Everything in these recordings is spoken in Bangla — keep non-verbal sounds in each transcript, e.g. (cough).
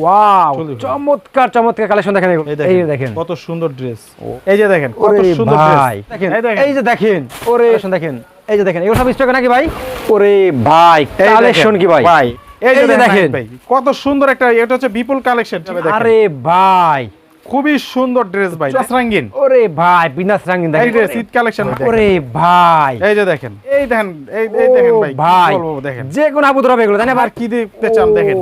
ওয়াও চমৎকার চমৎকার কালেকশন দেখেন এই এই দেখেন। কত সুন্দর ড্রেস এই যে দেখেন কত সুন্দর ড্রেস দেখেন এই যে দেখেন ওরে দেখেন এই যে দেখেন এগুলো সব স্টক নাকি ভাই? ওরে ভাই কালেকশন কি ভাই? ভাই। এই যে দেখেন কত সুন্দর একটা এটা হচ্ছে বিপুল কালেকশন আরে ভাই। খুবই সুন্দর ড্রেস ভাই রঙিন। ওরে ভাই বিনাস রাঙ্গিন এই দেখেন ড্রেস ঈদ কালেকশন ওরে ভাই। এই যে দেখেন এই দেখেন এই এই দেখেন ভাই ভাই। দেখেন। যে কোন আবুদ হবে এগুলো তাই না আর কি দেখতে চান দেখেন।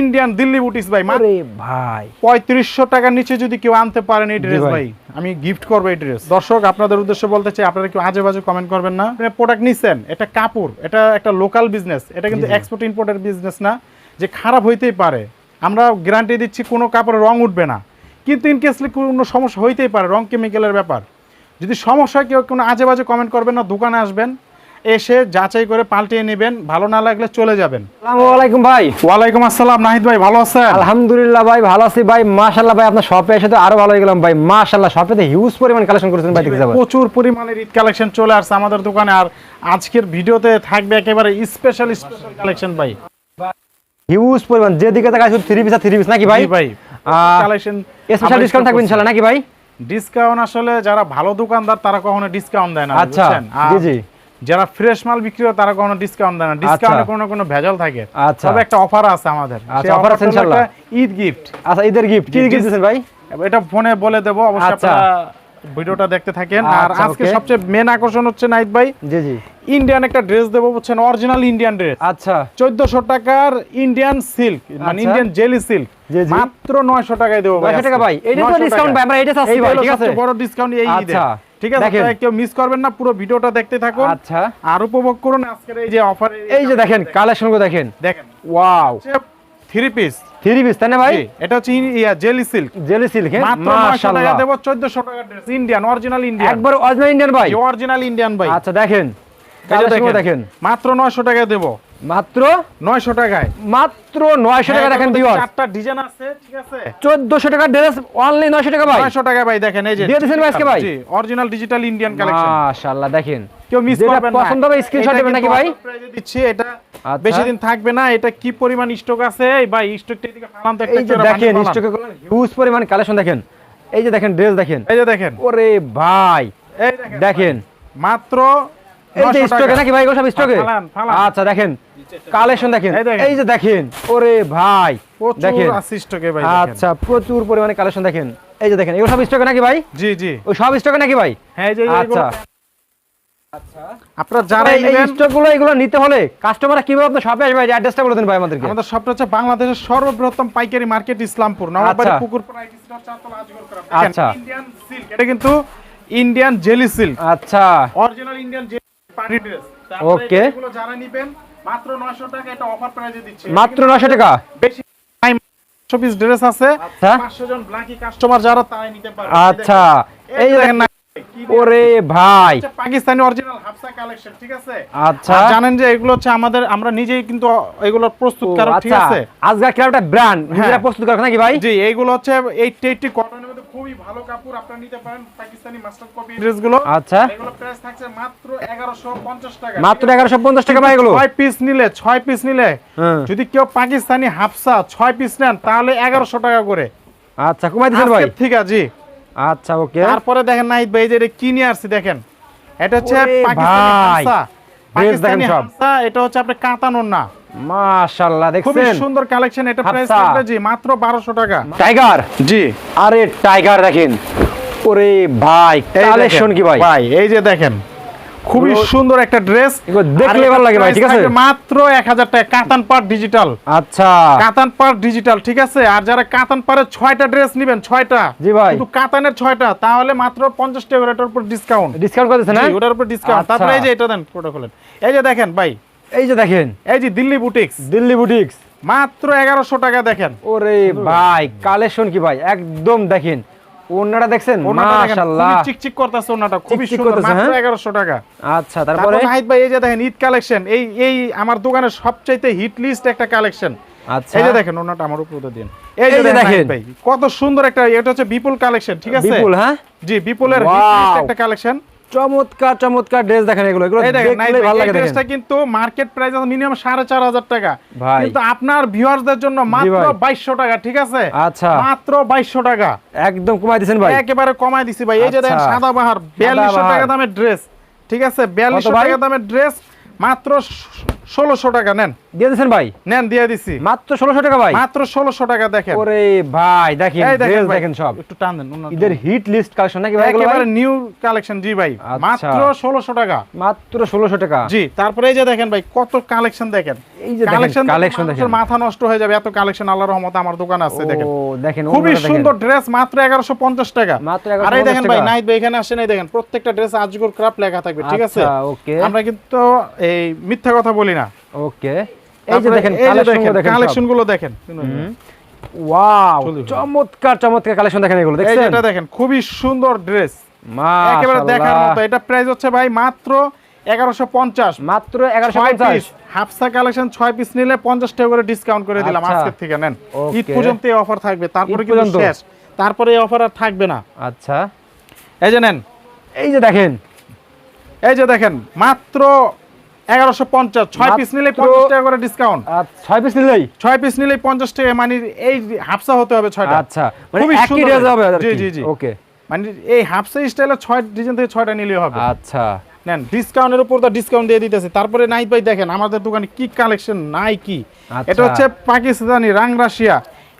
ইন্ডিয়ান দিল্লি বুটিস ভাই আরে ভাই। পঁয়ত্রিশশো টাকার নিচে যদি কেউ আনতে পারেন এই ড্রেস ভাই। আমি গিফট করব এই ড্রেস দর্শক আপনাদের উদ্দেশ্যে বলতে চাই আপনারা কেউ আজে বাজে কমেন্ট করবেন না। প্রোডাক্ট নিচ্ছেন এটা কাপড় এটা একটা লোকাল বিজনেস এটা কিন্তু এক্সপোর্ট ইম্পোর্টের বিজনেস না যে খারাপ হইতেই পারে। আমরা গ্যারান্টি দিচ্ছি কোনো কাপড়ে রং উঠবে না। কিন্তু ইন কেসলি কোনো সমস্যা হইতেই পারে রং কেমিক্যালের ব্যাপার। যদি সমস্যা কেউ কোনো আজে বাজে কমেন্ট করবেন না দোকানে আসবেন। এসে যাচাই করে পাল্টিয়ে নেবেন। ভালো না লাগলে চলে যাবেন। আসসালামু আলাইকুম ভাই। ওয়ালাইকুম আসসালাম। নাহিদ ভাই ভালো আছেন? আলহামদুলিল্লাহ ভাই ভালো আছি ভাই। মাশাআল্লাহ ভাই আপনার শপে এসে তো আরও ভালো হয়ে গেলাম ভাই। মাশাআল্লাহ শপে তো হিউজ পরিমাণ কালেকশন করেছেন ভাই দেখতে যাবেন প্রচুর পরিমাণের ঈদ কালেকশন চলে আসছে আমাদের দোকানে। আর আজকের ভিডিওতে থাকবে একেবারে স্পেশাল স্পেশাল কালেকশন ভাই। হিউজ পরিমাণ। যেদিকে তাকাই শুধু থ্রি পিস আর থ্রি পিস নাকি ভাই? ভাই কালেকশন স্পেশাল ডিসকাউন্ট থাকবে ইনশাআল্লাহ নাকি ভাই? ডিসকাউন্ট আসলে যারা ভালো দোকানদার তারা কখনো ডিসকাউন্ট দেয় না আচ্ছা। বুঝছেন? জি জি। যারা ফ্রেশ মাল বিক্রি করে তারা কখনো ডিসকাউন্ট দেয় না। ডিসকাউন্টে কোনো কোনো ভেজাল থাকে। আচ্ছা। তবে একটা অফার আছে আমাদের। আচ্ছা, offer আছে ইনশাআল্লাহ। ঈদ গিফট আচ্ছা ঈদের গিফট কি গিফট। দিয়েছেন ভাই? এটা ফোনে বলে দেবো অবশ্যই আচ্ছা। আপনারা ভিডিওটা দেখতে থাকেন। আর আচ্ছা, আজকে সবচেয়ে মেন আকর্ষণ হচ্ছে নাইট ভাই। জি জি। ইন্ডিয়ান একটা ড্রেস দেবো বুঝছেন অরিজিনাল ইন্ডিয়ান ড্রেস আচ্ছা। চোদ্দশো টাকার ইন্ডিয়ান সিল্ক মানে আচ্ছা। Indian jelly silk. মাত্র নয়শো টাকায় দেবো ভাই 900 টাকা ভাই। এইটা তো ডিসকাউন্ট ভাই আমরা ভাই ঠিক আছে? বড় ডিসকাউন্ট এই আচ্ছা। ঠিক আছে। কেউ মিস করবেন না পুরো ভিডিওটা দেখতে থাকুন। আচ্ছা। আর উপভোগ করুন আজকের এই যে অফার এই যে দেখেন কালেকশনগুলো দেখেন। দেখেন। Wow three piece three piece তাই না ভাই? এটা হচ্ছে ইয়া জেলি সিল্ক জেলি সিল্ক মাশাআল্লাহ। দেবো টাকা ড্রেস ইন্ডিয়ান অরিজিনাল ইন্ডিয়ান একবার অরিজিনাল ইন্ডিয়ান ভাই? অরিজিনাল ইন্ডিয়ান ভাই। আচ্ছা দেখেন। কালেকশন দেখেন। দেখেন। মাত্র নয়শো টাকা দেবো। মাত্র নয়শো টাকায়। মাত্র নয়শো টাকা হ্যাঁ, দেখেন ভিউয়ার চারটা ডিজাইন আছে ঠিক আছে? চোদ্দশো টাকার ড্রেস অনলি নয়শো টাকা ভাই। 900 টাকা ভাই দেখেন এই যে দিয়ে ভাই আজকে ভাই? জি অরিজিনাল ডিজিটাল ইন্ডিয়ান কালেকশন মাশাআল্লাহ দেখেন। কেউ মিস করবেন না। পছন্দ হবে এটা দেবেন নাকি ভাই? এ দিচ্ছি এটা আচ্ছা। বেশি দিন থাকবে না এটা কি পরিমাণ স্টক আছে? এই ভাই স্টকটা এদিকে ফালান তো একটা দেখেন। স্টকে হিউজ পরিমাণ কালেকশন দেখেন। এই যে দেখেন ড্রেস দেখেন। এই যে দেখেন। ওরে ভাই। এই দেখেন দেখেন। মাত্র 900 স্টকে নাকি ভাই সব স্টকে ফালান, ফালান। আচ্ছা দেখেন। কালেকশন দেখেন। এই যে দেখেন। ওরে ভাই প্রচুর দেখেন। স্টকে ভাই আচ্ছা প্রচুর পরিমাণে কালেকশন দেখেন। এই যে দেখেন এগুলো সব স্টকে নাকি ভাই? জি জি। ওই সব স্টকে নাকি ভাই? হ্যাঁ এই যে আচ্ছা। আপনারা যারা এই নেবেন স্টকগুলো এগুলো নিতে হলে কাস্টমাররা কীভাবে আপনার শপে আসবে? অ্যাড্রেসটা বলে দেন ভাই আমাদেরকে। আমাদের হচ্ছে বাংলাদেশের সর্ববৃহত্তম পাইকারি মার্কেট ইসলামপুর। নবাবাড়ি আচ্ছা। পুকুরপাড়া আইটি চারতলা আজগর আচ্ছা। ইন্ডিয়ান সিল্ক এটা কিন্তু ইন্ডিয়ান জেলি সিল্ক আচ্ছা। Original Indian party dress Okay. এগুলো যারা নেবেন মাত্র 900 টাকা এটা অফার প্রাইসে দিচ্ছে। মাত্র নয়শো টাকা? বেশি টাইম 100 পিস ড্রেস আছে। আচ্ছা। 500 জন ব্ল্যাকি কাস্টমার যারা তারাই নিতে পারবে। আচ্ছা। এই দেখেন ওরে ভাই। পাকিস্তানি অরিজিনাল হাফসা কালেকশন ঠিক আছে? আচ্ছা। জানেন যে এগুলো হচ্ছে আমাদের আমরা নিজেই কিন্তু এগুলোর প্রস্তুতকারক ঠিক আচ্ছা। আছে? আজকাল কি একটা ব্র্যান্ড নিজেরা প্রস্তুত করে নাকি ভাই? জি এইগুলো হচ্ছে 80 80 কটনের মধ্যে খুবই ভালো কাপড় আপনারা নিতে পারেন। Pakistani master copy. ড্রেসগুলো? আচ্ছা। এগুলো প্রাইস থাকছে মাত্র 1150 টাকা। মাত্র এগারোশো পঞ্চাশ টাকা ভাই এগুলো? ছয় পিস নিলে ছয় পিস নিলে। হ্যাঁ। যদি কেউ পাকিস্তানি হাফসা ছয় পিস নেন তাহলে এগারোশো টাকা করে। আচ্ছা কমাই দিচ্ছেন ভাই? ঠিক আছে। জি আচ্ছা ওকে। তারপরে দেখেন নাহিদ ভাই যে এটা কি নিয়ে আসছি দেখেন। এটা হচ্ছে পাকিস্তানি হাফসা। পাকিস্তানি হাফসা এটা হচ্ছে আপনার কাতানোর না। মাশাআল্লাহ খুবই দেখছেন? সুন্দর কালেকশন এটা প্রাইস জি? মাত্র বারোশো টাকা। টাইগার জি। আরে টাইগার দেখেন। ওরে ভাই কালেকশন কি ভাই? ভাই এই যে দেখেন খুবই সুন্দর একটা ড্রেস দেখলে ভালো লাগে ভাই, ঠিক আছে? মাত্র এক হাজার টাকা কাতান পার ডিজিটাল আচ্ছা। কাতান পার ডিজিটাল ঠিক আছে? আর যারা কাতান পারের ছয়টা ড্রেস নেবেন ছয়টা। জি ভাই। কিন্তু কাতানের ছয়টা তাহলে মাত্র পঞ্চাশ টাকা এটার উপর ডিসকাউন্ট ডিসকাউন্ট করে দিচ্ছেন ওটার উপর ডিসকাউন্ট আচ্ছা। তারপরে এই যে এটা দেন খোলেন। এই যে দেখেন ভাই এই যে দেখেন। এই যে দিল্লি বুটিক্স দিল্লি বুটিক্স মাত্র এগারোশো টাকা দেখেন। ওরে ভাই কালেকশন কি ভাই? একদম দেখেন। ওনারা দেখছেন? মাশাআল্লাহ। চিকচিক করতেছে ওনাটা খুবই সুন্দর মাত্র হ্যাঁ? এগারোশো টাকা। আচ্ছা তারপরে? নাহিদ ভাই এই যে দেখেন ঈদ কালেকশন এই এই আমার দোকানের সবচাইতে হিট লিস্ট একটা কালেকশন। আচ্ছা। এই যে দেখেন ওনাটা আমার উপরে দিন। এই যে দেখেন কত সুন্দর একটা এটা হচ্ছে বিপুল কালেকশন ঠিক আছে? বিপুল হ্যাঁ? জি বিপুলের! হিট লিস্ট একটা কালেকশন। চমৎকার চমৎকার ড্রেস দেখেন এগুলো এগুলো দেখলে ভালো লাগে দেখেন ড্রেসটা কিন্তু মার্কেট প্রাইস আছে মিনিমাম সাড়ে চার হাজার টাকা কিন্তু আপনার ভিউয়ারদের জন্য মাত্র ভাই। বাইশশো টাকা ঠিক আছে আচ্ছা। মাত্র বাইশশো টাকা একদম কমাই দিয়েছেন ভাই একেবারে কমাই দিছি ভাই এই যে দেখেন আচ্ছা। সাদা বাহার বিয়াল্লিশশো সাদাবাহার। টাকা দামের ড্রেস ঠিক আছে বিয়াল্লিশশো ভাই? টাকা দামের ড্রেস মাত্র ষোলোশো টাকা নেন দিয়ে দিয়েছেন ভাই? নেন দিয়ে দিছি। মাত্র ষোলোশো টাকা ভাই। মাত্র ষোলোশো টাকা দেখেন। ওরে ভাই দেখেন ড্রেস দেখেন সব। একটু টান দেন উন্নত- হিট লিস্ট কালেকশন নাকি ভাই এগুলো একেবারে নিউ কালেকশন জি ভাই। মাত্র ষোলোশো টাকা। মাত্র ষোলোশো টাকা। জি তারপরে এই যে দেখেন ভাই কত কালেকশন দেখেন। এই যে দেখেন, কালেকশন দেখেন। মাথা নষ্ট হয়ে যাবে এত কালেকশন আল্লাহর রহমতে আমার দোকান আছে দেখেন ও দেখেন। খুবই সুন্দর ড্রেস মাত্র এগারোশো পঞ্চাশ টাকা। মাত্র আর এই দেখেন ভাই। নাইট ভাই এখানে আসেন এই দেখেন প্রত্যেকটা ড্রেস আজগুর ক্রাফট লেখা থাকবে ঠিক আছে? আচ্ছা, আমরা কিন্তু এই মিথ্যা কথা বলি না। ওকে। এই যে দেখেন কালেকশনগুলো দেখেন ওয়াও চমৎকার চমৎকার কালেকশন দেখেন এগুলো দেখছেন? এটা দেখেন খুবই সুন্দর ড্রেস একেবারে দেখার মতো। এটা প্রাইস হচ্ছে ভাই মাত্র এগারোশো পঞ্চাশ। মাত্র 1150 ছয় পিস হাফসা কালেকশন ছয় পিস নিলে পঞ্চাশ টাকা করে ডিসকাউন্ট করে দিলাম আচ্ছা। আজকের থেকে নেন. ঈদ পর্যন্ত এই অফার থাকবে তারপরে কিন্তু শেষ। তারপরে এই অফার আর থাকবে না। আচ্ছা। এই যে নেন। এই যে দেখেন। এই যে দেখেন মাত্র এগারোশো পঞ্চাশ। ছয় পিস নিলে পঞ্চাশ টাকা করে ডিসকাউন্ট ছয় পিস নিলেই? ছয় পিস নিলে পঞ্চাশ টাকা মানে এই হাফসা হতে হবে ছয়টা। আচ্ছা মানে খুবই সুন্দর। জি, জি, জি। ওকে মানে এই হাফসা স্টাইলে ছয় ডিজাইন থেকে ছয়টা নিলেই হবে। আচ্ছা। নেন ডিসকাউন্টের উপর তো ডিসকাউন্ট দিয়ে দিতেছে। তারপরে নাই ভাই দেখেন আমাদের দোকানে কি কালেকশন নাই কি? আচ্ছা। এটা হচ্ছে পাকিস্তানি রাং রাশিয়া।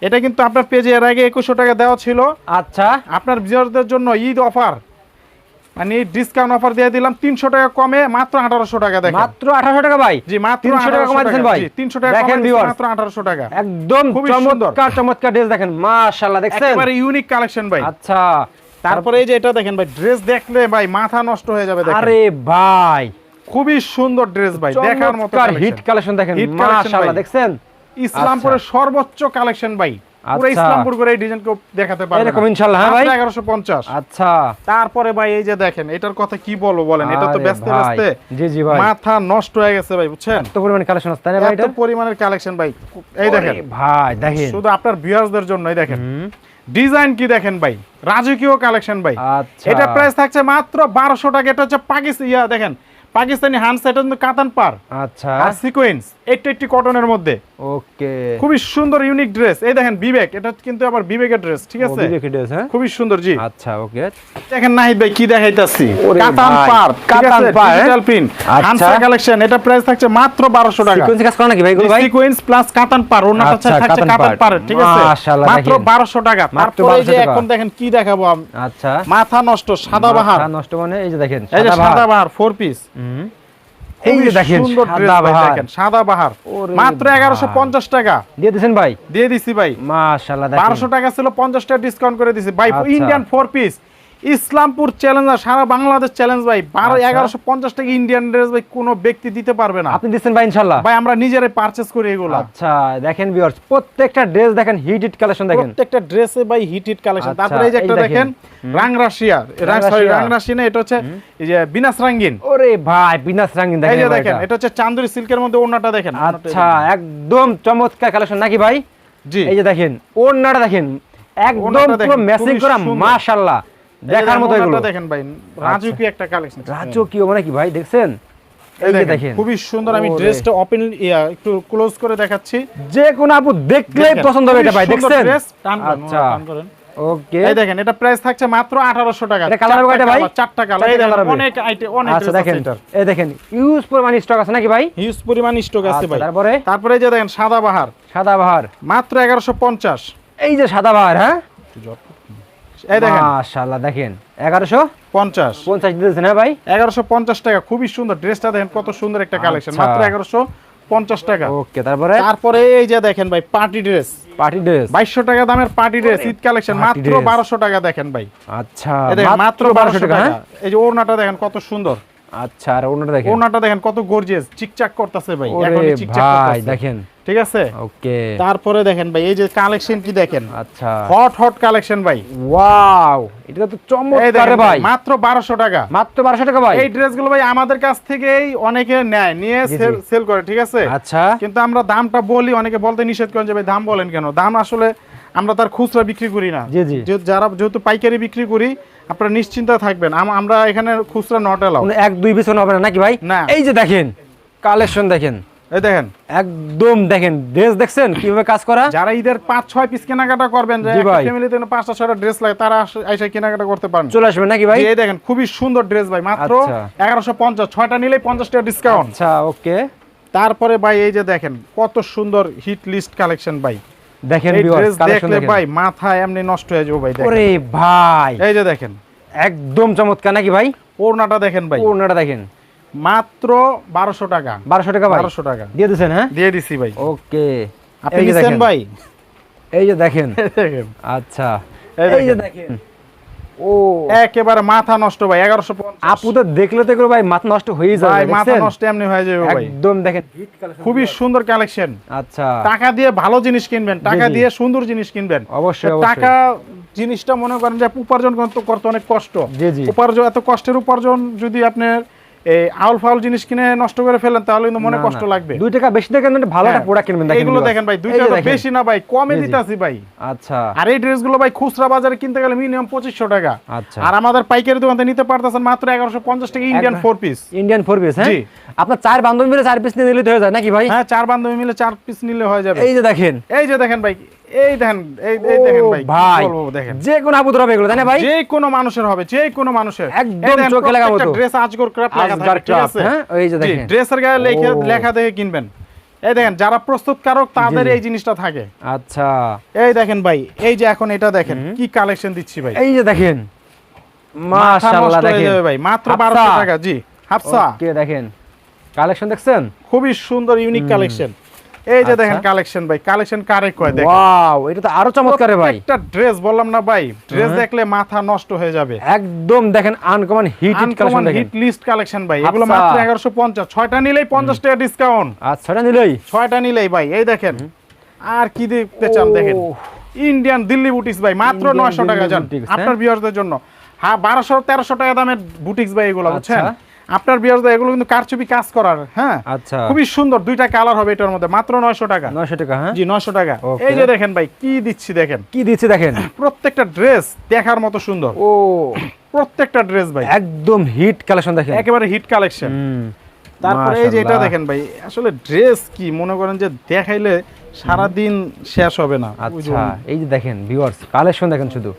এটা কিন্তু আপনার পেজে এর আগে একুশশো টাকা দেওয়া ছিল। আচ্ছা। আপনার ভিউয়ারদের জন্য ঈদ অফার মানে ডিসকাউন্ট অফার দিয়ে দিলাম তিনশো টাকা কমে মাত্র আঠারোশো টাকা দেখেন। মাত্র 1800 টাকা ভাই। জি মাত্র 300 টাকা কমাই দিয়েছেন ভাই। তিনশো টাকা দেখেন মাত্র আঠারোশো টাকা। একদম। চমৎকার চমৎকার ড্রেস দেখেন। মাশাআল্লাহ দেখছেন? একেবারে ইউনিক কালেকশন ভাই। আচ্ছা। তারপরে এই যে এটা দেখেন ভাই ড্রেস দেখলে ভাই মাথা নষ্ট হয়ে যাবে দেখেন। আরে ভাই। খুবই সুন্দর ড্রেস ভাই দেখার মতো হিট কালেকশন দেখেন। ভাই। দেখছেন? ইসলামপুরের সর্বোচ্চ কালেকশন ভাই। পুরো আচ্ছা। ইসলামপুর করে এই ডিজাইন কেউ দেখাতে পারবে এরকম ইনশাআল্লাহ, হ্যাঁ ভাই? এগারোশো পঞ্চাশ। আচ্ছা। তারপরে ভাই এই যে দেখেন এটার কথা কি বলব বলেন? এটা তো ব্যস্ত ব্যস্ত জি জি ভাই। মাথা নষ্ট হয়ে গেছে ভাই বুঝছেন? এত পরিমাণ কালেকশন আছে তাই না ভাই এত পরিমাণের কালেকশন ভাই। এই দেখেন। ভাই দেখেন। শুধু আপনার ভিউয়ার্সদের জন্যই দেখেন। ডিজাইন কি দেখেন ভাই? রাজকীয় কালেকশন ভাই। আচ্ছা। এটা প্রাইস থাকছে মাত্র বারোশো টাকা। এটা হচ্ছে পাকিস্তান ইয়া দেখেন পাকিস্তানি হান্স এটা কাতান পার। আচ্ছা। আর সিকোয়েন্স এইটটি এইটটি কটনের মধ্যে। ওকে। খুবই সুন্দর ইউনিক ড্রেস এই দেখেন বিবেক। এটা কিন্তু আবার বিবেকের ড্রেস ঠিক আছে? ড্রেস হ্যাঁ? খুবই সুন্দর জি। আচ্ছা ওকে। দেখেন নাহিদ ভাই কি দেখাইতাছি? কাতান পার কাতান পার? ডিজিটাল পিন আচ্ছা। কালেকশন এটা প্রাইস থাকছে মাত্র 1200 টাকা। সিকোয়েন্স কাজ করা নাকি ভাই এগুলো ভাই? সিকোয়েন্স প্লাস কাতান পার ওনাটা থাকছে কাতান পার ঠিক আছে? মাশাআল্লাহ, মাত্র 1200 টাকা। মাত্র তারপরে এই যে এখন দেখেন কি দেখাবো আমি আচ্ছা। মাথা নষ্ট সাদা বাহার। মাথা নষ্ট মানে এই যে দেখেন সাদা। বাহার। ফোর পিস হুম। এই দেখেন সাদা বাহার। মাত্র এগারোশো পঞ্চাশ টাকা। দিয়ে ভাই? দিয়ে দিছি ভাই। বারোশো টাকা ছিল পঞ্চাশ টাকা ডিসকাউন্ট করে দিছি। ভাই। Indian four piece Islampur challenger সারা বাংলাদেশ চ্যালেঞ্জ ভাই। বারো আচ্ছা। এগারোশো পঞ্চাশ টাকা ইন্ডিয়ান ড্রেস ভাই কোনো ব্যক্তি দিতে পারবে না। আপনি দিচ্ছেন ভাই ইনশাআল্লাহ ভাই আমরা নিজেরাই পারচেস করি এগুলো। আচ্ছা দেখেন ভিউয়ার্স প্রত্যেকটা ড্রেস দেখেন হিট হিট কালেকশন দেখেন। প্রত্যেকটা ড্রেসে ভাই হিট হিট কালেকশন তারপরে এই যে একটা দেখেন। দেখেন রাং রাশিয়া সরি রাং রাশি না এটা হচ্ছে এই যে বিনাস রাঙ্গিন। ওরে ভাই বিনাস রাঙ্গিন এই যে দেখেন এটা। হচ্ছে চান্দুরি সিল্কের মধ্যে ওড়নাটা দেখেন। আচ্ছা একদম চমৎকার কালেকশন নাকি ভাই? জি। এই যে দেখেন ওড়নাটা দেখেন একদম দেখেন, পুরো ম্যাচিং করা মাশাআল্লাহ। দেখার মতো এগুলো। দেখেন ভাই রাজুকি একটা কালেকশন রাজকীয় মানে কি ভাই দেখছেন? এই খুবই সুন্দর আমি ড্রেসটা ওপেন একটু ক্লোজ করে দেখাচ্ছি। যে কোন আপু দেখলেই পছন্দ হবে এটা ভাই দেখছেন? টান করেন, আচ্ছা। ওকে। এই দেখেন এটা প্রাইস থাকছে মাত্র 1800 টাকা। এটা হবে কয়টা ভাই? চারটা কালার colour অনেক আইটেম অনেক আচ্ছা দেখেন। এই দেখেন ইউজ পরিমাণ স্টক আছে নাকি ভাই? হিউজ পরিমাণ স্টক আছে আচ্ছা, ভাই। তারপরে? তারপরে এই যে দেখেন সাদা বাহার। সাদা বাহার। মাত্র 1150 এই যে সাদা বাহার হ্যাঁ? এই দেখেন। মাশাআল্লাহ দেখেন। 1150 50 দিতেছেন হ্যাঁ ভাই? 1150 টাকা খুবই সুন্দর ড্রেসটা দেখেন কত সুন্দর একটা কালেকশন আচ্ছা। মাত্র 1150 টাকা। ওকে তারপরে? তারপরে এই যে দেখেন ভাই পার্টি ড্রেস পার্টি ড্রেস 2200 টাকা দামের পার্টি ড্রেস ঈদ কালেকশন মাত্র। 1200 টাকা দেখেন ভাই। আচ্ছা মাত্র 1200 টাকা এই যে ওড়নাটা দেখেন কত সুন্দর। আচ্ছা আর ওনাটা দেখেন। ওড়নাটা দেখেন কত গর্জিয়াস চিকচাক করতেছে ভাই ওরে এখনই চিকচাক ভাই দেখেন। ঠিক আছে? ওকে। তারপরে দেখেন ভাই এই যে কালেকশন কি দেখেন? আচ্ছা। হট হট কালেকশন ভাই। ওয়াও এটা তো চমৎকার ভাই। মাত্র 1200 টাকা। মাত্র 1200 টাকা ভাই। এই ড্রেসগুলো ভাই আমাদের কাছ থেকেই অনেকে নেয় নিয়ে সেল করে ঠিক আছে? আচ্ছা। কিন্তু আমরা দামটা বলি অনেকে বলতে নিষেধ করেন যে ভাই দাম বলেন কেন? দাম আসলে আমরা তার খুচরা বিক্রি করি না। যারা যেহেতু পাইকারি বিক্রি করি আপনারা নিশ্চিন্ত থাকবেন। আমরা এখানে খুচরা নট এলাও এক দুই পিছনে হবে না নাকি ভাই? না। এই যে দেখেন কালেকশন দেখেন। এই দেখেন। একদম দেখেন ড্রেস দেখছেন? কীভাবে কাজ করা? যারা ঈদের পাঁচ ছয় পিস কেনাকাটা করবেন যে ফ্যামিলিতে পাঁচটা ছয়টা ড্রেস লাগে তারা এসে কেনাকাটা করতে পারেন। চলে আসবেন নাকি ভাই? এই দেখেন খুবই সুন্দর ড্রেস ভাই। মাত্র আচ্ছা। এগারোশো পঞ্চাশ ছয়টা নিলেই পঞ্চাশ টাকা ডিসকাউন্ট আচ্ছা ওকে তারপরে ভাই এই যে দেখেন কত সুন্দর হিট লিস্ট কালেকশন ভাই। দেখেন দেখলে দেখেন। ভাই মাথা এমনি নষ্ট হয়ে যাবে ভাই ওরে ভাই। এই যে দেখেন। একদম চমৎকার নাকি ভাই? ওড়নাটা দেখেন ভাই। ওনাটা দেখেন। মাত্র বারোশো টাকা। বারোশো টাকা বারোশো টাকা। দিয়ে দিচ্ছেন হ্যাঁ? দিয়ে দিছি ভাই। ওকে। আপনি দেখেন? ভাই? এই যে দেখেন। আচ্ছা। এই যে দেখেন। দেখেন। ও। একেবারে মাথা নষ্ট ভাই এগারোশো আপু তো দেখলে তো ভাই মাথা নষ্ট হয়ে যাবে ভাই মাথা নষ্ট এমনি হয়ে যাবে ভাই। একদম দেখেন। খুবই সুন্দর কালেকশন আচ্ছা। টাকা দিয়ে ভালো জিনিস কিনবেন টাকা দিয়ে সুন্দর জিনিস কিনবেন। অবশ্যই, টাকা জিনিসটা মনে করেন যে উপার্জন করতে অনেক কষ্ট। জি, জি। উপার্জন এত কষ্টের উপার্জন যদি আপনার এই আউল ফাউল জিনিস কিনে নষ্ট করে ফেলেন তাহলে কিন্তু মনে কষ্ট লাগবে। দুই টাকা বেশি দেখেন ভালো একটা হ্যাঁ। প্রোডাক্ট কিনবেন এগুলো দেখেন ভাই দুই টাকা বেশি না ভাই কমে জি। ভাই। আচ্ছা। আর এই ড্রেসগুলো ভাই খুচরা বাজারে কিনতে গেলে মিনিমাম পঁচিশশো টাকা। আচ্ছা। আর আমাদের পাইকারি দোকান নিতে পারতেছেন মাত্র এগারোশো পঞ্চাশ টাকা Indian four piece Indian four piece হ্যাঁ? আপনার চার বান্ধবী মিলে চার পিস নিয়ে নিলে হয়ে যায় নাকি ভাই? হ্যাঁ চার বান্ধবী মিলে চার পিস নিলে হয়ে যাবে। এই যে দেখেন। এই যে দেখেন ভাই এই দেখেন এই এই দেখেন ভাই ভাই দেখেন। যে কোনো আপুদের হবে এগুলো তাই না ভাই? যে কোনো মানুষের হবে যে কোনো মানুষের একদম চোখে লাগার মতো। ড্রেস আজগর ক্রাফট লেখা থাকে ঠিক আছে? হ্যাঁ? ওই যে দেখেন। ড্রেসের গায়ে লেখা লেখা দেখে কিনবেন। এই দেখেন যারা প্রস্তুতকারক তাদের জি, জি। এই জিনিসটা থাকে। আচ্ছা। এই দেখেন ভাই এই যে এখন এটা দেখেন কি কালেকশন দিচ্ছি ভাই। এই যে দেখেন। মাথা মাশাআল্লাহ দেখেন। ভাই মাত্র হাফসা। বারোশো টাকা জি হাফসা। দেখেন। কালেকশন দেখছেন? খুবই সুন্দর ইউনিক কালেকশন এই যে আচ্ছা। দেখেন কালেকশন ভাই কালেকশন কারে কয় দেখেন? ওয়াও এটা তো আরও চমৎকার ভাই। একটা ড্রেস বললাম না ভাই ড্রেস। দেখলে মাথা নষ্ট হয়ে যাবে। একদম দেখেন আনকমন হিট হিট কালেকশন দেখেন। হিট লিস্ট কালেকশন ভাই এগুলো আচ্ছা। মাত্র এগারোশো পঞ্চাশ ছয়টা নিলেই পঞ্চাশ টাকা ডিসকাউন্ট আচ্ছা এটা নিলেই? ছয়টা নিলেই ভাই এই দেখেন। আর কি দেখতে চান দেখেন? ইন্ডিয়ান দিল্লি বুটিক্স ভাই মাত্র Indian নয়শো টাকা দিল্লি যান। বুটিক্স, হ্যাঁ? আপনার বিয়ারদের জন্য। হ্যাঁ বারোশো তেরোশো টাকা দামের বুটিক্স ভাই এগুলো বুঝছেন? আচ্ছা। আপনার বিয়ারদের এগুলো কিন্তু কারচুপি কাজ করার হ্যাঁ? আচ্ছা। খুবই সুন্দর দুইটা কালার হবে এটার মধ্যে মাত্র নয়শো টাকা। নয়শো টাকা হ্যাঁ? জি নয়শো টাকা। এই যে দেখেন ভাই কি দিচ্ছি দেখেন? কি দিচ্ছে দেখেন? (coughs) প্রত্যেকটা ড্রেস দেখার মতো সুন্দর। ও। (coughs) প্রত্যেকটা ড্রেস ভাই। একদম হিট কালেকশন দেখেন। একেবারে হিট কালেকশন হুম, তারপরে এই যে এটা দেখেন ভাই আসলে ড্রেস কি মনে করেন যে দেখাইলে সারা দিন শেষ হবে না আচ্ছা এই যে দেখেন ভিউয়ার্স কালেকশন দেখেন শুধু।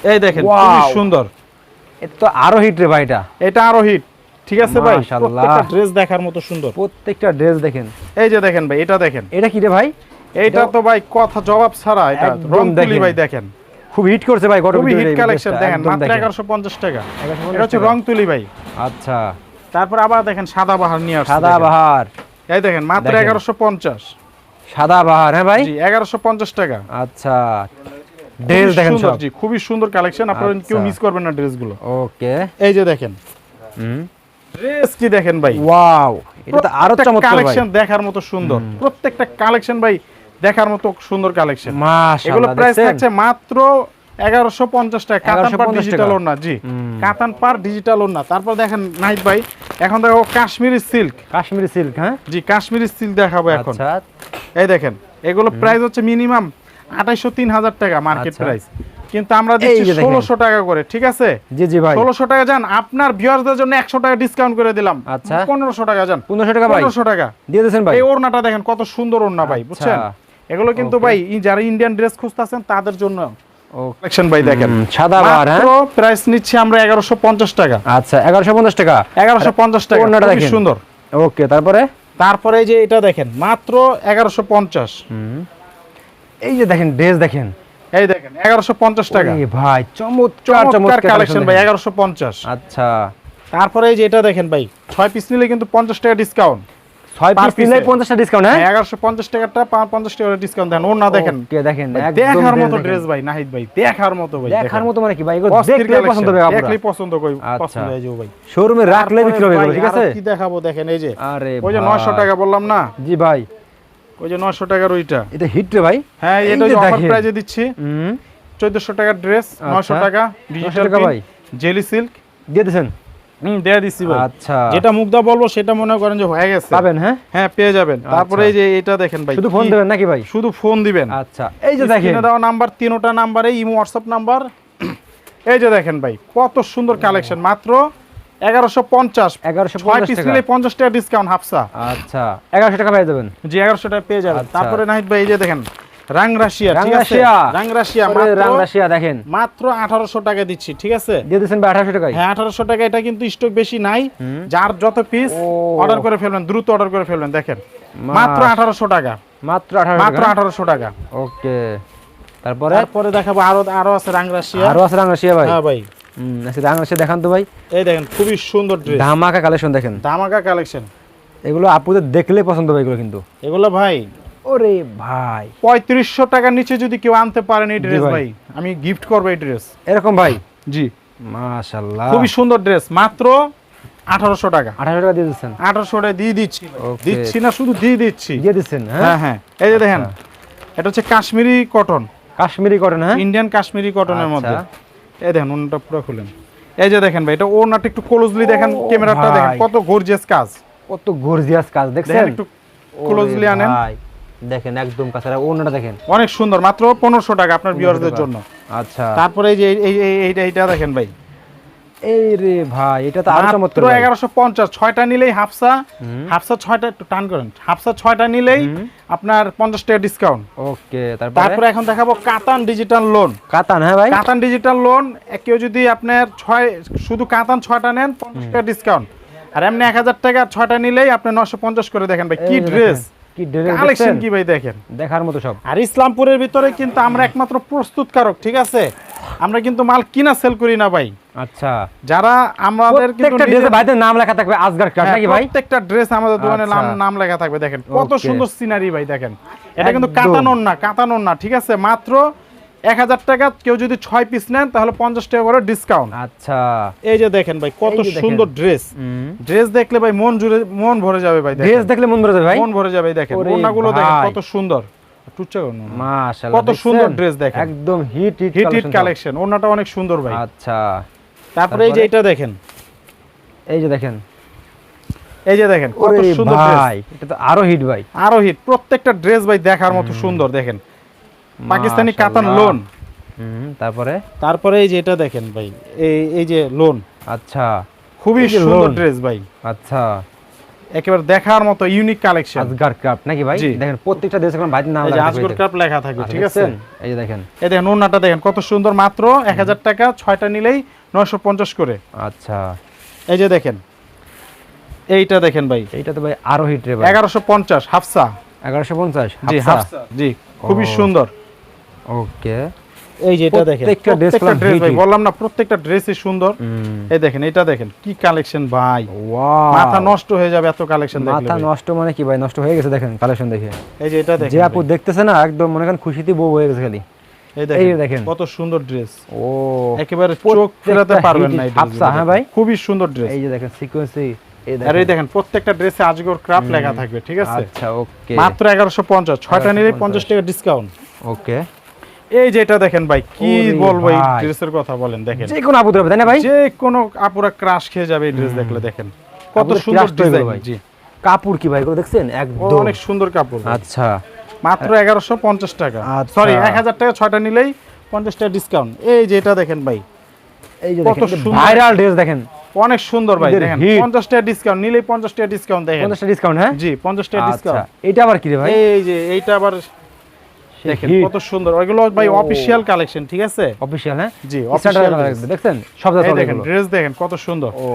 এই দেখেন! খুবই সুন্দর। এটা তো আরও হিট রে ভাই এটা। এটা আরও হিট ঠিক আছে ভাই? মাশাআল্লাহ। প্রত্যেকটা ড্রেস দেখার মতো সুন্দর। প্রত্যেকটা ড্রেস দেখেন। এই যে দেখেন ভাই এটা দেখেন। এটা কি রে ভাই? এইটা তো ভাই কথা জবাব ছাড়া এটা। একদম রং তুলি ভাই দেখেন। খুব হিট করছে ভাই গরম হিট কালেকশন দেখেন মাত্র এগারোশো পঞ্চাশ টাকা। এটা হচ্ছে। রং তুলি ভাই। আচ্ছা। তারপর আবার দেখেন সাদা বাহার নিয়ে আসছে। সাদা বাহার। এই দেখেন মাত্র দেখেন। এগারোশো পঞ্চাশ। সাদা বাহার হ্যাঁ ভাই? জি এগারোশো পঞ্চাশ টাকা। আচ্ছা। ড্রেস দেখেন সব। জি খুবই সুন্দর কালেকশন আপনারা কেউ আচ্ছা। মিস করবেন না ড্রেসগুলো। ওকে। এই যে দেখেন। হুম। ড্রেস কি দেখেন ভাই? ওয়াও এটা তো আরও চমৎকার কালেকশন দেখার মতো সুন্দর। প্রত্যেকটা কালেকশন ভাই দেখার মতো সুন্দর কালেকশন এগুলো প্রাইস থাকছে মাত্র এগারোশো পঞ্চাশ টাকা। কাতান পার ডিজিটাল। ওড়না জি। কাতান পার ডিজিটাল ওড়না। তারপর দেখেন নাহিদ ভাই এখন দেখো কাশ্মীরি সিল্ক কাশ্মীরি সিল্ক হ্যাঁ? জি কাশ্মীরি সিল্ক দেখাবো এখন। আচ্ছা। এই দেখেন এগুলো প্রাইস হচ্ছে মিনিমাম আঠাইশো তিন হাজার টাকা মার্কেট আচ্ছা। প্রাইস কিন্তু আমরা দিচ্ছি ষোলোশো টাকা করে ঠিক আছে? জি জি ভাই। ষোলোশো টাকা যান আপনার ভিউয়ারদের জন্য একশো টাকা ডিসকাউন্ট করে দিলাম। আচ্ছা। পনেরোশো টাকা যান। পনেরোশো টাকা পনেরোশো টাকা। দিয়ে দিয়েছেন ভাই। এই ওড়নাটা দেখেন কত সুন্দর ওড়না ভাই আচ্ছা। বুঝছেন? এগুলো কিন্তু ভাই যারা ইন্ডিয়ান ড্রেস খুঁজতেছেন তাদের জন্য কালেকশন ভাই দেখেন। সাদা বাহার হ্যাঁ? প্রাইস নিচ্ছি আমরা এগারোশো পঞ্চাশ টাকা। আচ্ছা এগারোশো পঞ্চাশ টাকা। এগারোশো পঞ্চাশ টাকা ওড়নাটা দেখেন। সুন্দর। ওকে তারপরে? তারপরে এই যে এটা দেখেন মাত্র এগারোশো পঞ্চাশ। হুম। এই যে দেখেন ড্রেস দেখেন। এই দেখেন এগারোশো পঞ্চাশ টাকা। ওরে ভাই চমৎকার চমৎকার কালেকশন ভাই এগারোশো পঞ্চাশ। আচ্ছা। তারপরে এই যে এটা দেখেন ভাই ছয় পিস নিলে কিন্তু পঞ্চাশ টাকা ডিসকাউন্ট ছয় Per পিস নিলে piece-এ। পঞ্চাশটা ডিসকাউন্ট হ্যাঁ? এগারোশো পঞ্চাশ টাকাটা পা- পঞ্চাশ টাকা ডিসকাউন্ট দেন। ওর না দেখেন। ওকে দেখেন দেখার মতো ড্রেস ভাই নাহিদ ভাই দেখার মতো ভাই দেখার মতো মানে কি ভাই? এগুলো দেখলে পছন্দ হবে পছন্দ করি আচ্ছা। পছন্দ হয়ে যাবে ভাই। শোরুমে রাখলে বিক্রি হবে ঠিক আছে? কি দেখাবো দেখেন এই যে। আরে ওই যে ভাই। নয়শো টাকা বললাম না? জি ভাই। ওই যে নয়শো টাকার ওইটা। এটা হিট রে ভাই। হ্যাঁ এটা যে অফার। প্রাইজে দিচ্ছি। হুম। চোদ্দশো টাকার ড্রেস আচ্ছা। টাকা ডিজিটাল ভাই। জেলি সিল্ক দিয়ে দিয়েছেন হুম দেয়া দিচ্ছি ভাই। আচ্ছা। যেটা মুগ্ধা বলব সেটা মনে করেন যে হয়ে গেছে। পাবেন হ্যাঁ? হ্যাঁ পেয়ে যাবেন। তারপরে এই যে এটা দেখেন ভাই শুধু ফোন দেবেন নাকি ভাই? শুধু ফোন দিবেন। আচ্ছা। এই যে দেখেন। দেওয়া নাম্বার তিনোটা নাম্বারে ইমো হোয়াটসঅ্যাপ নাম্বার এই যে দেখেন ভাই কত সুন্দর কালেকশন মাত্র এগারোশো পঞ্চাশ। 1150 পিস টাকা। নিলে পঞ্চাশ টাকা ডিসকাউন্ট হাফসা। আচ্ছা এগারোশো টাকা পেয়ে যাবেন। জি এগারোশো টাকা পেয়ে যাবেন। আচ্ছা। তারপরে নাহিদ ভাই এই যে দেখেন রাং রাশিয়া রাং রাশিয়া। রাং রাশিয়া রাং রাশিয়া দেখেন। মাত্র আঠারোশো টাকা দিচ্ছি ঠিক আছে? দিয়ে দিচ্ছেন ভাই টাকায়। হ্যাঁ টাকা এটা কিন্তু স্টক বেশি নাই। যার যত পিস অর্ডার করে ফেলবেন দ্রুত অর্ডার করে ফেলবেন দেখেন। মাত্র আঠারোশো টাকা। মাত্র আঠারো মাত্র টাকা? আঠারোশো টাকা। ওকে। তারপরে? তারপরে দেখাবো আরও আরও আছে রাং রাশিয়া আরও আছে রাং রাশিয়া ভাই। হ্যাঁ ভাই। আচ্ছা রাং রাশিয়া দেখান তো ভাই। এই দেখেন খুবই সুন্দর ড্রেস ধামাকা কালেকশন দেখেন। দামাকা কালেকশন এগুলো আপুদের দেখলে পছন্দ হবে এগুলো কিন্তু। এগুলো ভাই ওরে ভাই। পঁয়ত্রিশশো টাকার নিচে যদি কেউ আনতে পারেন এই ড্রেস ভাই। ভাই আমি গিফট করব এই ড্রেস এরকম ভাই? জি। মাশাল্লাহ খুবই সুন্দর ড্রেস মাত্র আঠারোশো টাকা। আঠারো টাকা দিয়ে দিচ্ছেন? আঠারোশো টাকা দিয়ে দিচ্ছি দিচ্ছি না শুধু দিয়ে দিচ্ছি। দিয়ে দিচ্ছেন হ্যাঁ? হ্যাঁ হ্যাঁ। এই যে দেখেন এটা হচ্ছে কাশ্মীরি কটন কাশ্মীরি করেন হ্যাঁ? ইন্ডিয়ান কাশ্মীরি কটনের আচ্ছা। মধ্যে। এই দেখেন ওনাটা পুরো খুলেন। এই যে দেখেন ভাই এটা ওনাটা একটু ক্লোজলি দেখেন ক্যামেরাটা দেখেন কত গর্জিয়াস কাজ। কত গর্জিয়াস কাজ দেখছেন? দেখেন একটু ক্লোজলি আনেন। ভাই দেখেন একদম কাছে ওনাটা দেখেন। অনেক সুন্দর মাত্র 1500 টাকা আপনার ভিউয়ারদের জন্য। আচ্ছা। তারপরে এই যে এই- এই এই- এইটা এইটা দেখেন ভাই এই রে ভাই এটা তো আরও চমৎকার মাত্র ভাই। এগারোশো পঞ্চাশ ছয়টা নিলেই হাফসা হাফসা ছয়টা একটু টান করেন হাফসা ছয়টা নিলেই আপনার পঞ্চাশ টাকা ডিসকাউন্ট ওকে তারপরে? তারপরে এখন দেখাবো কাতান ডিজিটাল লোন কাতান হ্যাঁ ভাই? কাতান ডিজিটাল লোন কেউ যদি আপনার ছয় শুধু কাতান ছয়টা নেন টাকা ডিসকাউন্ট আর এমনি এক হাজার টাকা ছয়টা নিলেই আপনি নশো পঞ্চাশ করে দেখেন ভাই কি ড্রেস কি কালেকশন কি ভাই দেখেন? দেখার মতো সব। আর ইসলামপুরের ভিতরে কিন্তু আমরা একমাত্র প্রস্তুতকারক ঠিক আছে? আমরা কিন্তু মাল কিনা সেল করি না ভাই। আচ্ছা। যারা আমাদের প্রত্যেকটা ড্রেসে ভাইদের নাম লেখা থাকবে আজগার ক্রাফট হ্যাঁ, নাকি ভাই? প্রত্যেকটা ড্রেস আমাদের দোকানে নাম আচ্ছা। নাম লেখা থাকবে দেখেন। কত সুন্দর সিনারি ভাই দেখেন। এটা কিন্তু কাতানোর না কাতানোর না ঠিক আছে? মাত্র এক হাজার টাকা কেউ যদি ছয় পিস নেন তাহলে পঞ্চাশ টাকা করে ডিসকাউন্ট আচ্ছা। এই যে দেখেন ভাই কত। সুন্দর ড্রেস ড্রেস দেখলে ভাই মন জুড়ে মন ভরে যাবে ভাই ড্রেস দেখলে মন ভরে যাবে ভাই? মন ভরে যাবে দেখেন। ওনাগুলো দেখেন কত সুন্দর। কত সুন্দর dress দেখেন। একদম hit hit hit hit collection ওনাটা অনেক সুন্দর ভাই। আচ্ছা। তারপরে এই যে এটা দেখেন। এই যে দেখেন। এই যে দেখেন কত সুন্দর ভাই এটা তো আরও হিট ভাই। আরও হিট প্রত্যেকটা ড্রেস ভাই দেখার মতো সুন্দর দেখেন। পাকিস্তানি কাতান লোন তারপরে? তারপরে এই যে এটা দেখেন ভাই এই এই যে লোন আচ্ছা। খুবই সুন্দর ড্রেস ভাই। আচ্ছা। একেবারে দেখার মতো ইউনিক কালেকশন আজগার ক্রাফট নাকি ভাই? দেখেন প্রত্যেকটা ড্রেসে কোন ভাইদের নাম লেখা আজগর কাপ লেখা থাকবে আচ্ছা, ঠিক আছে? এই যে দেখেন। এই দেখেন ওনাটা দেখেন কত সুন্দর মাত্র এক হাজার টাকা ছয়টা নিলেই নয়শো পঞ্চাশ করে। আচ্ছা। এই যে দেখেন এইটা দেখেন ভাই। এইটা তো ভাই আরও হিট রে ভাই। এগারোশো পঞ্চাশ হাফসা। এগারোশো পঞ্চাশ জি হাফসা? জি খুবই সুন্দর। ওকে। এই যে এটা দেখেন প্রত্যেকটা ড্রেস ভাই বললাম না প্রত্যেকটা ড্রেসই সুন্দর। এই দেখেন এটা দেখেন কি কালেকশন ভাই। মাথা নষ্ট হয়ে যাবে এত কালেকশন দেখলে মাথা নষ্ট মানে কি ভাই? নষ্ট হয়ে গেছে দেখেন কালেকশন দেখে। এই যে এটা দেখেন যে আপু দেখতেছে না একদম মনে করেন খুশিতে বউ হয়ে গেছে খালি। এই এই দেখেন দেখেন। কত সুন্দর ড্রেস ও একেবারে চোখ ফেরাতে পারবেন না এই heavy হাফসা, dressগুলো হ্যাঁ ভাই? খুবই সুন্দর ড্রেস এই যে দেখেন সিকোয়েন্সি আর এই দেখেন। দেখেন প্রত্যেকটা ড্রেসে আজগর ক্রাফট লেখা থাকবে ঠিক আছে? আচ্ছা ওকে মাত্র এগারোশো পঞ্চাশ ছয়টা নিলে 1150 টাকা ডিসকাউন্ট ওকে এই যে এটা দেখেন ভাই কি বলব এই ড্রেসের কথা বলেন দেখেন। যে কোনো আপু তাই না ভাই? যে কোনো আপুরা ক্রাশ খেয়ে যাবে এই ড্রেস দেখলে দেখেন। কত সুন্দর ডিজাইন ভাই। জি। কাপড় কি ভাই এগুলো দেখছেন? একদম। অনেক সুন্দর কাপড় আচ্ছা। মাত্র এগারোশো পঞ্চাশ টাকা। আচ্ছা। সরি এক হাজার টাকা ছয়টা নিলেই পঞ্চাশ টাকা ডিসকাউন্ট এই যে এটা দেখেন ভাই। এই যে কত ভাইরাল ড্রেস দেখেন। অনেক সুন্দর ভাই দেখেন। hit। পঞ্চাশ টাকা ডিসকাউন্ট টাকা ডিসকাউন্ট দেখেন। পঞ্চাশটা ডিসকাউন্ট হ্যাঁ? জি পঞ্চাশ টাকা আচ্ছা। ডিসকাউন্ট এটা আবার কি রে ভাই? এই যে এইটা আবার দেখেন কত সুন্দর। ওইগুলো ভাই ও। অফিসিয়াল কালেকশন ঠিক আছে? হ্যাঁ? জি সব দেখেন ড্রেস দেখেন কত সুন্দর। ও।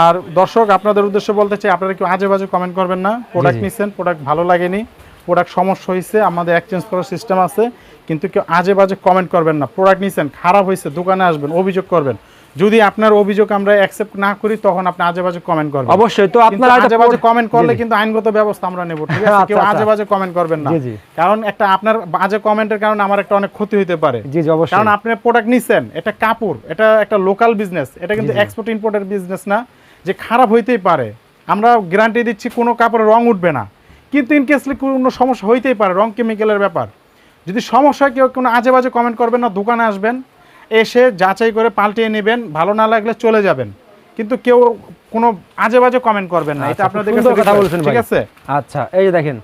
আর দর্শক আপনাদের উদ্দেশ্যে বলতে চাই আপনারা কেউ আজে বাজে কমেন্ট করবেন না। প্রোডাক্ট। নিচ্ছেন প্রোডাক্ট ভালো লাগেনি। প্রোডাক্ট সমস্যা হয়েছে আমাদের এক্সচেঞ্জ করার সিস্টেম আছে কিন্তু কেউ আজে বাজে কমেন্ট করবেন না। প্রোডাক্ট নিচ্ছেন খারাপ হয়েছে দোকানে আসবেন অভিযোগ করবেন। যদি আপনার অভিযোগ আমরা অ্যাকসেপ্ট না করি তখন আপনি আজে বাজে কমেন্ট করবেন। অবশ্যই তো আপনারা আজে বাজে কমেন্ট করলে। কিন্তু আইনগত ব্যবস্থা আমরা নেব ঠিক আছে? আচ্ছা, কেউ। আজে বাজে কমেন্ট করবেন না। কারণ একটা আপনার বাজে কমেন্টের কারণে আমার একটা অনেক ক্ষতি হতে পারে। জি জি অবশ্যই। কারণ আপনি প্রোডাক্ট নিছেন এটা কাপড় এটা একটা লোকাল বিজনেস এটা কিন্তু। এক্সপোর্ট ইম্পোর্টের বিজনেস না যে খারাপ হইতেই পারে। আমরা গ্যারান্টি দিচ্ছি কোনো কাপড়ে রং উঠবে না। কিন্তু ইন কেসলি কোনো সমস্যা হইতেই পারে রং কেমিক্যালের ব্যাপার। যদি সমস্যা কেউ কোনো আজে বাজে কমেন্ট করবেন না দোকানে আসবেন এসে যাচাই করে পাল্টিয়ে নেবেন ভালো না লাগলে চলে যাবেন। কিন্তু কেউ কোনো আজে বাজে কমেন্ট করবেন না এটা আচ্ছা, আপনাদের কাছে সুন্দর কথা বলছেন ঠিক আছে? আচ্ছা এই যে দেখেন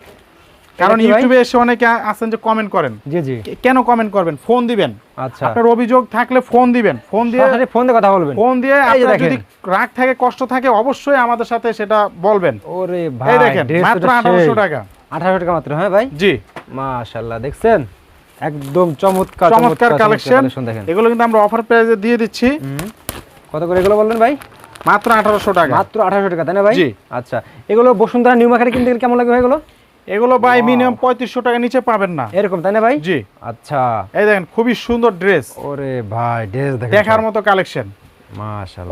কারণ ইউটিউবে এসে অনেকে আছেন যে কমেন্ট করেন। জি জি। কেন কমেন্ট করবেন? ফোন দিবেন। আচ্ছা। আপনার অভিযোগ থাকলে ফোন দিবেন। ফোন দিয়ে ফোন দিয়ে কথা বলবেন। ফোন দিয়ে আপনার যদি রাগ থাকে কষ্ট থাকে অবশ্যই আমাদের সাথে সেটা বলবেন। ওরে ভাই দেখেন মাত্র তো আঠারোশো সেই। টাকা। 1800 টাকা মাত্র হ্যাঁ ভাই? জি। মাশাআল্লাহ দেখছেন? একদম চমৎকার চমৎকার কালেকশন দেখেন। এগুলো কিন্তু আমরা অফার প্রাইসে দিয়ে দিচ্ছি। কত করে এগুলো বললেন ভাই? মাত্র আঠারোশো টাকা। মাত্র 1800 টাকা তাই না ভাই? জি। আচ্ছা এগুলো বসুন্ধরা নিউ মার্কেটে কিনতে গেলে কেমন লাগবে ভাই এগুলো? এগুলো ভাই মিনিমাম পঁয়ত্রিশশো টাকা নিচে পাবেন না। এরকম তাই না ভাই? জি। আচ্ছা। এই দেখেন খুবই সুন্দর ড্রেস ওরে ভাই ড্রেস দেখার মতো কালেকশন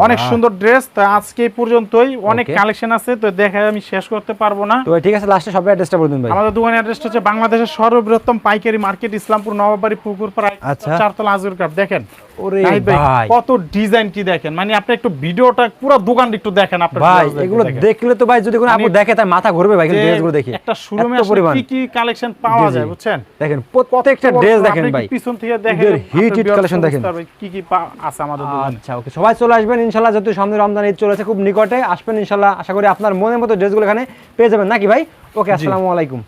অনেক সুন্দর ড্রেস তো আজকে পর্যন্তই। অনেক কালেকশন আছে তো দেখায় আমি শেষ করতে পারব না। তো ঠিক আছে লাস্টে সবাই অ্যাড্রেসটা বলে দিন ভাই। আমাদের দোকানের অ্যাড্রেসটা হচ্ছে বাংলাদেশের সর্ববৃহত্তম পাইকারি মার্কেট ইসলামপুর নবাবাড়ি পুকুরপাড়া আচ্ছা। চারতলা আজুর কাপ দেখেন ওরে ভাই, ভাই। কত ডিজাইন কি দেখেন? মানে আপনি একটু ভিডিওটা পুরো দোকান একটু দেখেন আপনার ভাই এগুলো দেখলে তো ভাই যদি কোনো আপু মানে দেখে তার মাথা ঘুরবে ভাই ড্রেসগুলো দেখে। একটা শোরুমে আসলে কি কি কালেকশন পাওয়া জি, জি। যায় বুঝছেন? দেখেন প্রত্যেকটা ড্রেস দেখেন ভাই। পিছন থেকে দেখেন ঈদের hit আপনার hit viewers collection বুঝতে দেখেন। কি কি আছে আমাদের দোকানে? আচ্ছা ওকে সবাই চলে আসবেন যেহেতু সামনে রমজান ঈদ চলেছে খুব নিকটে আসবেন ইনশাল্লাহ আশা করি আপনার মনের মতো ড্রেসগুলো এখানে পেয়ে যাবেন। নাকি ভাই? ওকে আসসালামু আলাইকুম।